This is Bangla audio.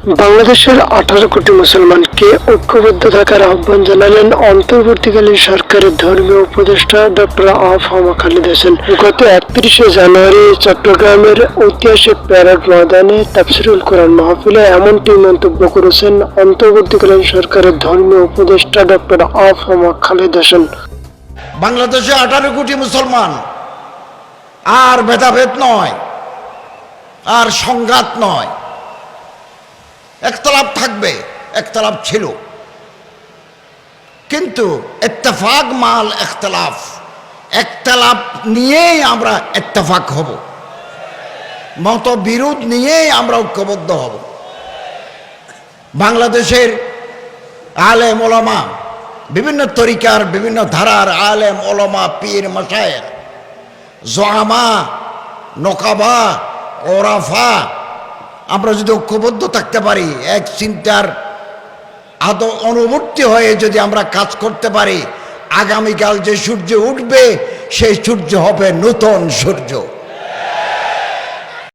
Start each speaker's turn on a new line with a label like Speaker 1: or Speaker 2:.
Speaker 1: বাংলাদেশের আঠারো কোটি মুসলমানকে ঐক্যবদ্ধ থাকার আহ্বান জানালেন অন্তর্বর্তীকালীন সরকারের ধর্মীয় উপদেষ্টা ডক্টর আফ হামা খালিদ হোসেন। গত একত্রিশে জানুয়ারি চট্টগ্রামের ঐতিহাসিক প্যারেড ময়দানে তাফসিরুল কোরআন মাহফিলে এমনটি মন্তব্য করেছেন অন্তর্বর্তীকালীন সরকারের ধর্মীয় উপদেষ্টা ডক্টর আফ হামা খালিদ হোসেন।
Speaker 2: বাংলাদেশে আঠারো কোটি মুসলমান আর ভেদাভেদ নয়, আর সংঘাত নয়। একতলাপ থাকবে একতলাপ ছিল। কিন্তু এত্তেফাক মাল একতলাফ একতলাপ নিয়েই আমরা এত্তেফাক হব। মত বিরোধ নিয়েই আমরা ঐক্যবদ্ধ হব। বাংলাদেশের আলেম ওলামা, বিভিন্ন তরিকার, বিভিন্ন ধারার আলেম ওলামা, পীর মশায়ের জোয়ামা, নকাবা, ওরাফা আমরা যদি ঐক্যবদ্ধ থাকতে পারি, এক চিন্তার আদ অনুবর্তী হয়ে যদি আমরা কাজ করতে পারি, আগামীকাল যে সূর্য উঠবে, সেই সূর্য হবে নূতন সূর্য।